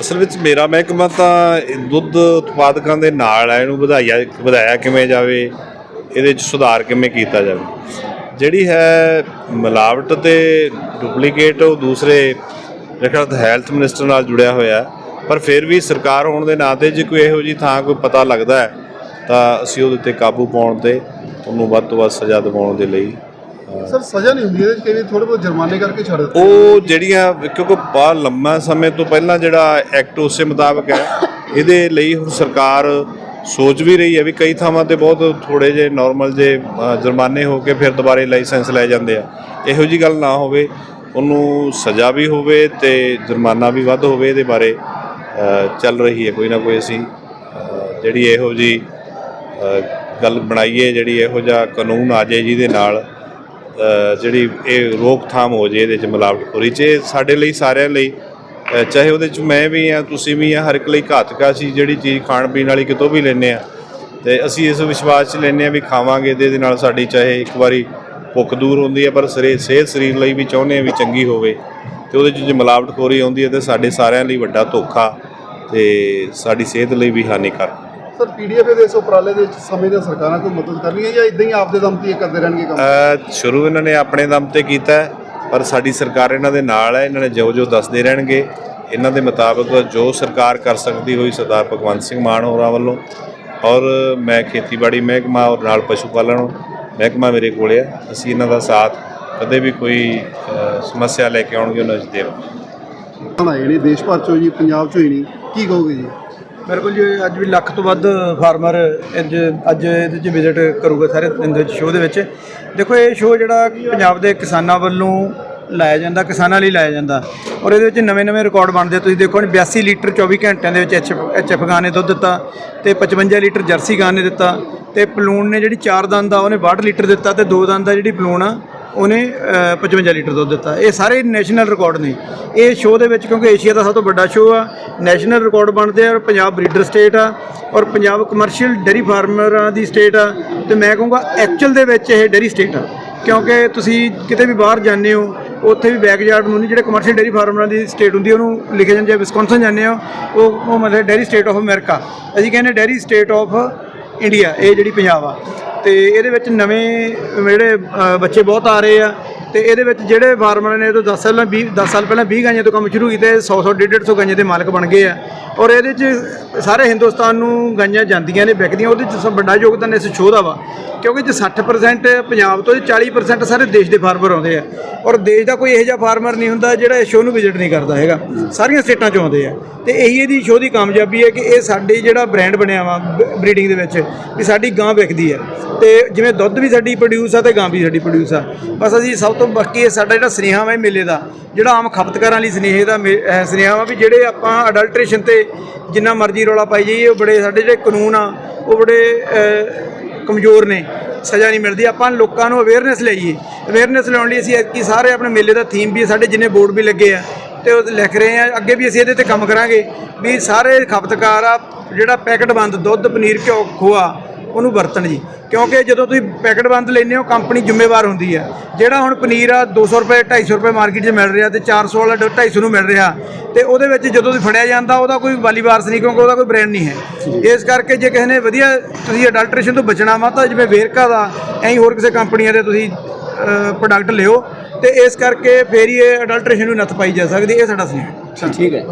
ਅਸਲ ਵਿੱਚ ਮੇਰਾ ਮਹਿਕਮਾ ਤਾਂ ਦੁੱਧ ਉਤਪਾਦਕਾਂ ਦੇ ਨਾਲ ਹੈ ਇਹਨੂੰ ਵਧਾਇਆ ਵਧਾਇਆ ਕਿਵੇਂ ਜਾਵੇ, ਇਹਦੇ 'ਚ ਸੁਧਾਰ ਕਿਵੇਂ ਕੀਤਾ ਜਾਵੇ। ਜਿਹੜੀ ਹੈ ਮਿਲਾਵਟ ਤੇ ਡੁਪਲੀਕੇਟ ਉਹ ਦੂਸਰੇ ਜਿਹੜਾ ਹੈਲਥ ਮਿਨਿਸਟਰ ਨਾਲ ਜੁੜਿਆ ਹੋਇਆ, ਪਰ ਫਿਰ ਵੀ ਸਰਕਾਰ ਹੋਣ ਦੇ ਨਾਤੇ ਜੇ ਕੋਈ ਇਹੋ ਜੀ ਥਾਂ ਕੋਈ ਪਤਾ ਲੱਗਦਾ ਹੈ, ਤਾਂ ਅਸੀਂ ਉਹਦੇ 'ਤੇ ਕਾਬੂ ਪਾਉਣ ਤੇ ਉਹਨੂੰ ਵੱਧ ਤੋਂ ਵੱਧ ਸਜ਼ਾ ਦਿਵਾਉਣ ਦੇ ਲਈ ਸਰ ਸਜ਼ਾ ਨਹੀਂ ਹੁੰਦੀ ਇਹਦੇ ਚ ਕਈ ਥੋੜੇ ਬਹੁਤ ਜੁਰਮਾਨੇ ਕਰਕੇ ਛੱਡ ਦਿੱਤੇ ਉਹ ਜਿਹੜੀਆਂ ਕਿਉਂਕਿ ਬਹੁਤ ਲੰਮਾ ਸਮੇਂ ਤੋਂ ਪਹਿਲਾਂ ਜਿਹੜਾ ਐਕਟ ਉਸੇ ਮੁਤਾਬਕ ਹੈ ਇਹਦੇ ਲਈ ਹੁਣ ਸਰਕਾਰ ਸੋਚ ਵੀ ਰਹੀ ਹੈ ਵੀ ਕਈ ਥਾਵਾਂ ਤੇ ਬਹੁਤ ਥੋੜੇ ਜੇ ਨਾਰਮਲ ਜੇ ਜੁਰਮਾਨੇ ਹੋ ਕੇ ਫਿਰ ਦੁਬਾਰੇ ਲਾਇਸੈਂਸ ਲੈ ਜਾਂਦੇ ਆ। ਇਹੋ ਜੀ ਗੱਲ ਨਾ ਹੋਵੇ ਉਹਨੂੰ ਸਜ਼ਾ ਵੀ ਹੋਵੇ ਤੇ ਜੁਰਮਾਨਾ ਵੀ ਵੱਧ ਹੋਵੇ ਇਹਦੇ ਬਾਰੇ ਚੱਲ ਰਹੀ ਹੈ ਕੋਈ ਨਾ ਕੋਈ ਅਸੀਂ ਜਿਹੜੀ ਇਹੋ ਜੀ ਗੱਲ ਬਣਾਈਏ ਜਿਹੜੀ ਇਹੋ ਜਿਹਾ ਕਾਨੂੰਨ ਆ ਜਾਏ ਜਿਹਦੇ ਨਾਲ ਜਿਹੜੀ ਇਹ ਰੋਕਥਾਮ ਹੋ ਜੇ, ਇਹਦੇ ਚ ਮਿਲਾਵਟਖੋਰੀ ਚ ਇਹ ਸਾਡੇ ਲਈ, ਸਾਰਿਆਂ ਲਈ ਚਾਹੇ ਉਹਦੇ ਚ ਮੈਂ ਵੀ ਆ ਤੁਸੀਂ ਵੀ ਆ ਹਰ ਇੱਕ ਲਈ ਘਾਤਕ ਆ ਸੀ ਜਿਹੜੀ ਚੀਜ਼ ਖਾਣ ਪੀਣ ਵਾਲੀ ਕਿਤੋਂ ਵੀ ਲੈਨੇ ਆ ਤੇ ਅਸੀਂ ਇਸ ਵਿਸ਼ਵਾਸ ਚ ਲੈਨੇ ਆ ਵੀ ਖਾਵਾਂਗੇ ਤੇ ਇਹਦੇ ਨਾਲ ਸਾਡੀ ਚਾਹੇ ਇੱਕ ਵਾਰੀ ਭੁੱਖ ਦੂਰ ਹੁੰਦੀ ਹੈ, ਪਰ ਸਰੇ, ਸਿਹਤ ਸਰੀਰ ਲਈ ਵੀ ਚਾਹੁੰਦੇ ਆ ਵੀ ਚੰਗੀ ਹੋਵੇ। ਤੇ ਉਹਦੇ ਚ ਜੇ ਮਿਲਾਵਟਖੋਰੀ ਆਉਂਦੀ ਹੈ, ਤੇ ਸਾਡੇ ਸਾਰਿਆਂ ਲਈ ਵੱਡਾ ਧੋਖਾ ਤੇ ਸਾਡੀ ਸਿਹਤ ਲਈ ਵੀ ਹਾਨੀਕਾਰਕ। ਸਰ ਪੀਡੀਐਫ ਦੇ ਇਸ ਉਪਰਾਲੇ ਦੇ ਵਿੱਚ ਸਮੇਂ ਦੀਆਂ ਸਰਕਾਰਾਂ ਕੋਈ ਮਦਦ ਕਰਨੀ ਹੈ ਜਾਂ ਇਦਾਂ ਹੀ ਆਪਦੇ ਦਮ ਤੇ ਇਹ ਕਰਦੇ ਰਹਿਣਗੇ ਕੰਮ? ਅ, ਸ਼ੁਰੂ ਇਹਨਾਂ ਨੇ ਆਪਣੇ ਦਮ ਤੇ ਕੀਤਾ ਪਰ ਸਾਡੀ ਸਰਕਾਰ ਇਹਨਾਂ ਦੇ ਨਾਲ ਹੈ ਇਹਨਾਂ ਨੇ ਜੋ ਜੋ ਦੱਸਦੇ ਰਹਿਣਗੇ। ਇਹਨਾਂ ਦੇ ਮੁਤਾਬਕ ਜੋ ਸਰਕਾਰ ਕਰ ਸਕਦੀ ਹੋਈ ਸਰਦਾਰ ਭਗਵੰਤ ਸਿੰਘ ਮਾਨ ਹੋਰਾਂ ਵੱਲੋਂ ਔਰ ਮੈਂ ਖੇਤੀਬਾੜੀ ਮਹਿਕਮਾ ਔਰ ਨਾਲ ਪਸ਼ੂ ਪਾਲਣ ਮਹਿਕਮਾ ਮੇਰੇ ਕੋਲੇ ਆ ਅਸੀਂ ਇਹਨਾਂ ਦਾ ਸਾਥ ਕਦੇ ਵੀ ਕੋਈ ਸਮੱਸਿਆ ਲੈ ਕੇ ਆਉਣਗੇ ਉਹਨਾਂ 'ਚ ਦੇਵਾਂਗੇ ਬਣਾਏ ਨੇ ਦੇਸ਼ ਭਰ ਚੋਂ ਜੀ ਪੰਜਾਬ ਚੋਂ ਹੀ ਨਹੀਂ। ਕੀ ਕਹੋਗੇ ਜੀ? ਬਿਲਕੁਲ ਜੀ ਅੱਜ ਵੀ ਲੱਖ ਤੋਂ ਵੱਧ ਫਾਰਮਰ ਅੱਜ ਅੱਜ ਇਹਦੇ 'ਚ ਵਿਜ਼ਿਟ ਕਰੂਗਾ ਸਾਰੇ ਦਿਨ ਦੇ ਸ਼ੋਅ ਦੇ ਵਿੱਚ। ਦੇਖੋ, ਇਹ ਸ਼ੋਅ ਜਿਹੜਾ ਪੰਜਾਬ ਦੇ ਕਿਸਾਨਾਂ ਵੱਲੋਂ ਲਾਇਆ ਜਾਂਦਾ, ਕਿਸਾਨਾਂ ਲਈ ਲਾਇਆ ਜਾਂਦਾ। ਔਰ ਇਹਦੇ ਵਿੱਚ ਨਵੇਂ-ਨਵੇਂ ਰਿਕਾਰਡ ਬਣਦੇ ਤੁਸੀਂ ਦੇਖੋ ਹੁਣ 82 ਲੀਟਰ 24 ਘੰਟਿਆਂ ਦੇ ਵਿੱਚ ਐਚ ਐਚਐਫ ਗਾਂ ਨੇ ਦੁੱਧ ਦਿੱਤਾ ਤੇ 55 ਲੀਟਰ ਜਰਸੀ ਗਾਂ ਨੇ ਦਿੱਤਾ ਤੇ ਪਲੂਣ ਨੇ ਜਿਹੜੀ 4 ਦੰਦ ਦਾ ਉਹਨੇ 62 ਲੀਟਰ ਦਿੱਤਾ ਤੇ 2 ਦੰਦ ਦਾ ਜਿਹੜੀ ਪਲੂਣ ਆ। ਉਹਨੇ ਅ, 55 ਲੀਟਰ ਦੁੱਧ ਦਿੱਤਾ। ਇਹ ਸਾਰੇ ਨੈਸ਼ਨਲ ਰਿਕਾਰਡ ਨੇ। ਇਹ ਸ਼ੋਅ ਦੇ ਵਿੱਚ ਕਿਉਂਕਿ ਏਸ਼ੀਆ ਦਾ ਸਭ ਤੋਂ ਵੱਡਾ ਸ਼ੋਅ ਆ ਨੈਸ਼ਨਲ ਰਿਕਾਰਡ ਬਣਦੇ ਆ ਔਰ ਪੰਜਾਬ ਬਰੀਡਰ ਸਟੇਟ ਆ ਔਰ ਪੰਜਾਬ ਕਮਰਸ਼ੀਅਲ ਡੇਰੀ ਫਾਰਮਰਾਂ ਦੀ ਸਟੇਟ ਆ। ਤੇ ਮੈਂ ਕਹੂੰਗਾ ਐਕਚੁਅਲ ਦੇ ਵਿੱਚ ਇਹ ਡੇਰੀ ਸਟੇਟ ਆ। ਕਿਉਂਕਿ ਤੁਸੀਂ ਕਿਤੇ ਵੀ ਬਾਹਰ ਜਾਂਦੇ ਹੋ ਉੱਥੇ ਵੀ ਬੈਕਯਾਰਡ ਨੂੰ ਨਹੀਂ ਜਿਹੜੇ ਕਮਰਸ਼ੀਅਲ ਡੇਰੀ ਫਾਰਮਰਾਂ ਦੀ ਸਟੇਟ ਹੁੰਦੀ ਉਹਨੂੰ ਲਿਖੇ ਜਾਂਦੇ ਆ ਵਿਸਕੌਨਸਨ ਜਾਂਦੇ ਹੋ ਉਹ ਉਹ ਮਤਲਬ ਡੇਰੀ ਸਟੇਟ ਆਫ ਅਮਰੀਕਾ ਅਸੀਂ ਕਹਿੰਦੇ ਡੇਰੀ ਸਟੇਟ ਆਫ ਇੰਡੀਆ ਇਹ ਜਿਹੜੀ ਪੰਜਾਬ ਆ। ਤੇ ਇਹਦੇ ਵਿੱਚ ਨਵੇਂ ਜਿਹੜੇ ਅ, ਬੱਚੇ ਬਹੁਤ ਆ ਰਹੇ ਆ। ਤੇ ਇਹਦੇ ਵਿੱਚ ਜਿਹੜੇ ਫਾਰਮਰ ਨੇ ਇਹ ਤੋਂ 10 ਸਾਲ 20 10 ਸਾਲ ਪਹਿਲਾਂ 20 ਗਾਈਆਂ ਤੋਂ ਕੰਮ ਸ਼ੁਰੂ ਕੀਤੇ 100 100 150 150 ਗਾਈਆਂ ਦੇ ਮਾਲਕ ਬਣ ਗਏ ਆ। ਔਰ ਇਹਦੇ 'ਚ ਸਾਰੇ ਹਿੰਦੁਸਤਾਨ ਨੂੰ ਗਾਈਆਂ ਜਾਂਦੀਆਂ ਨੇ, ਵਿਕਦੀਆਂ, ਉਹਦੇ 'ਚ ਸਭ ਵੱਡਾ ਯੋਗਦਾਨ ਇਸ ਸ਼ੋਅ ਦਾ ਵਾ। ਕਿਉਂਕਿ ਜੇ 60% ਪੰਜਾਬ ਤੋਂ 40% ਸਾਰੇ ਦੇਸ਼ ਦੇ ਫਾਰਮਰ ਆਉਂਦੇ ਆ। ਔਰ ਦੇਸ਼ ਦਾ ਕੋਈ ਇਹੋ ਜਿਹਾ ਫਾਰਮਰ ਨਹੀਂ ਹੁੰਦਾ ਜਿਹੜਾ ਇਸ ਸ਼ੋਅ ਨੂੰ ਵਿਜ਼ਿਟ ਨਹੀਂ ਕਰਦਾ ਹੈਗਾ। ਸਾਰੀਆਂ ਸਟੇਟਾਂ 'ਚੋਂ ਆਉਂਦੇ ਆ। ਤੇ ਇਹੀ ਇਹਦੀ ਸ਼ੋਅ ਦੀ ਕਾਮਯਾਬੀ ਹੈ ਕਿ ਇਹ ਸਾਡੇ ਜਿਹੜਾ ਬ੍ਰਾਂਡ ਬਣਿਆ ਵਾ ਬਰੀਡਿੰਗ ਦੇ ਵਿੱਚ, ਵੀ ਸਾਡੀ ਗਾਂ ਵਿਕਦੀ ਹੈ। ਤੇ ਜਿਵੇਂ ਦੁੱਧ ਵੀ ਸਾਡੀ ਪ੍ਰੋਡਿਊਸ ਆ ਤੇ ਗਾਂ ਵੀ ਸਾਡੀ ਪ੍ਰੋਡਿਊਸ ਆ। ਬਸ ਅਸੀਂ ਸਭ ਤੋਂ ਬਾਕੀ ਇਹ ਸਾਡਾ ਜਿਹੜਾ ਸੁਨੇਹਾ ਵਾ ਇਹ ਮੇਲੇ ਦਾ, ਜਿਹੜਾ ਆਮ ਖਪਤਕਾਰਾਂ ਲਈ ਸੁਨੇਹੇ ਦਾ ਮੇ- ਸੁਨੇਹਾ ਵਾ ਵੀ ਜਿਹੜੇ ਆਪਾਂ ਅਡਲਟ੍ਰੇਸ਼ਨ ਤੇ ਜਿੰਨਾ ਮਰਜ਼ੀ ਰੌਲਾ ਪਾਈ ਜਾਈਏ, ਉਹ ਬੜੇ ਸਾਡੇ ਜਿਹੜੇ ਕਾਨੂੰਨ ਆ, ਉਹ ਬੜੇ ਕਮਜ਼ੋਰ ਨੇ, ਸਜ਼ਾ ਨਹੀਂ ਮਿਲਦੀ। ਆਪਾਂ ਲੋਕਾਂ ਨੂੰ ਅਵੇਅਰਨੈਸ ਲਈਏ ਅਵੇਅਰਨੈਸ ਲਿਆਉਣ ਲਈ ਅਸੀਂ ਐਤਕੀ ਸਾਰੇ ਆਪਣੇ ਮੇਲੇ ਦਾ ਥੀਮ ਵੀ ਸਾਡੇ ਜਿੰਨੇ ਬੋਰਡ ਵੀ ਲੱਗੇ ਆ, ਤੇ ਉਹ ਲਿਖ ਰਹੇ ਆ। ਅੱਗੇ ਵੀ ਅਸੀਂ ਇਹਦੇ ਤੇ ਕੰਮ ਕਰਾਂਗੇ ਵੀ ਸਾਰੇ ਖਪਤਕਾਰ ਆ, ਜਿਹੜਾ ਪੈਕਟ ਬੰਦ, ਦੁੱਧ, ਪਨੀਰ, ਘਿਓ, ਖੋਆ ਉਹਨੂੰ ਵਰਤਣ ਜੀ। ਕਿਉਂਕਿ ਜਦੋਂ ਤੁਸੀਂ ਪੈਕਟ ਬੰਦ ਲੈਂਦੇ ਹੋ ਕੰਪਨੀ ਜ਼ਿੰਮੇਵਾਰ ਹੁੰਦੀ ਹੈ। ਜਿਹੜਾ ਹੁਣ ਪਨੀਰ ਆ 200 ਰੁਪਏ 250 ਰੁਪਏ ਮਾਰਕੀਟ 'ਚ ਮਿਲ ਰਿਹਾ ਤੇ 400 ਵਾਲਾ 250 ਨੂੰ ਮਿਲ ਰਿਹਾ। ਤੇ ਉਹਦੇ ਵਿੱਚ ਜਦੋਂ ਤੁਸੀਂ ਫੜਿਆ ਜਾਂਦਾ ਉਹਦਾ ਕੋਈ ਵਾਲੀ ਵਾਰਸ ਨਹੀਂ ਕਿਉਂਕਿ ਉਹਦਾ ਕੋਈ ਬ੍ਰਾਂਡ ਨਹੀਂ ਹੈ। ਇਸ ਕਰਕੇ ਜੇ ਕਿਸੇ ਨੇ ਵਧੀਆ ਤੁਸੀਂ ਅਡਲਟ੍ਰੇਸ਼ਨ ਤੋਂ ਬਚਣਾ ਵਾ ਤਾਂ ਜਿਵੇਂ ਵੇਰਕਾ ਦਾ ਐਂ ਹੋਰ ਕਿਸੇ ਕੰਪਨੀਆਂ ਦੇ ਤੁਸੀਂ ਪ੍ਰੋਡਕਟ ਲਿਓ। ਤੇ ਇਸ ਕਰਕੇ ਫੇਰ ਹੀ ਇਹ ਅਡਲਟ੍ਰੇਸ਼ਨ ਨੂੰ ਨੱਥ ਪਾਈ ਜਾ ਸਕਦੀ ਇਹ ਸਾਡਾ ਸੁਨੇਹਾ ਠੀਕ ਹੈ।